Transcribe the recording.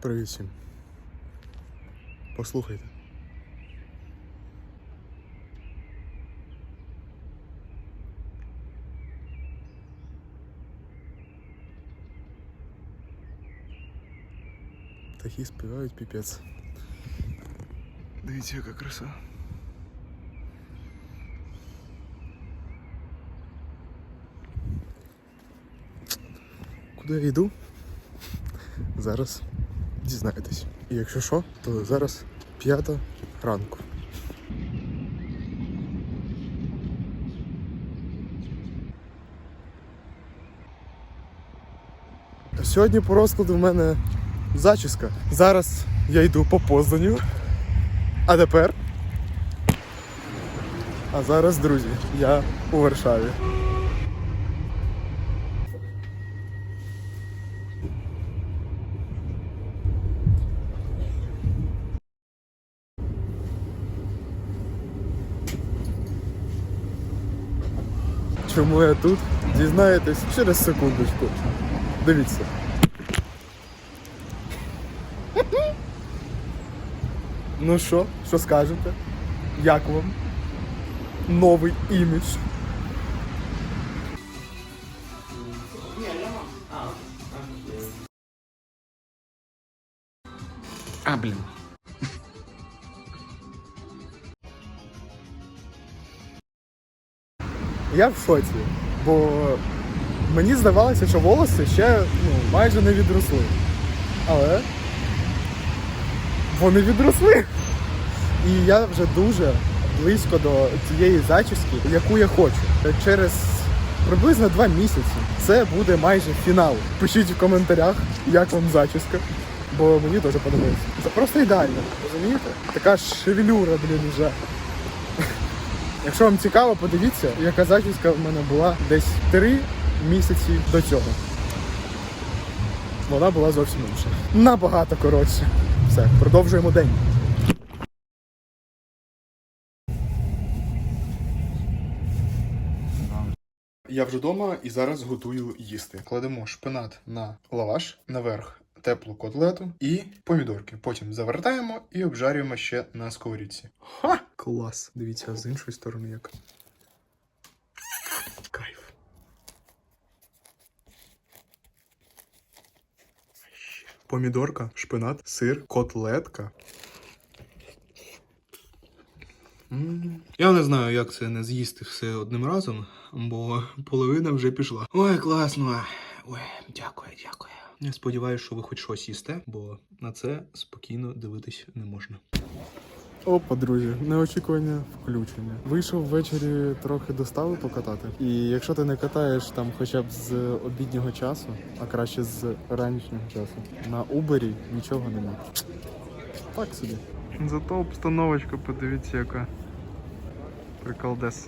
Привіт всім. Послухайте. Птахи співають піпець. Дивіться, яка краса. Куди я йду? Зараз Дізнаєтесь. І якщо що, то зараз п'ята ранку. Сьогодні по розкладу в мене зачіска. Зараз я йду по Познаню. А тепер. А зараз, друзі, я у Варшаві. Чому я тут? Дізнаєтесь через секундочку. Дивіться. Ну що, що скажете? Як вам? Новий імідж. А, блін. Я в шоці, бо мені здавалося, що волоси ще ну, майже не відросли. Але вони відросли. І я вже дуже близько до тієї зачіски, яку я хочу. Через приблизно два місяці це буде майже фінал. Пишіть в коментарях, як вам зачіска, бо мені дуже подобається. Це просто ідеально, розумієте? Така шевелюра, блін, вже. Якщо вам цікаво, подивіться, яка зачіска в мене була десь три місяці до цього. Вона була зовсім інша. Набагато коротше. Все, продовжуємо день. Я вже вдома і зараз готую їсти. Кладемо шпинат на лаваш, наверх теплу котлету і помідорки. Потім завертаємо і обжарюємо ще на сковорідці. Ха! Клас! Дивіться, з іншої сторони як. Кайф. Помідорка, шпинат, сир, котлетка. Я не знаю, як це не з'їсти все одним разом, бо половина вже пішла. Ой, класно. Ой, дякую, дякую. Я сподіваюся, що ви хоч щось їсте, бо на це спокійно дивитись не можна. Опа, друзі, неочікування включення. Вийшов ввечері трохи до стави покатати. І якщо ти не катаєш там хоча б з обіднього часу, а краще з ранішнього часу, на Убері нічого нема. Так собі. Зато обстановочка, подивіться, яка приколдес.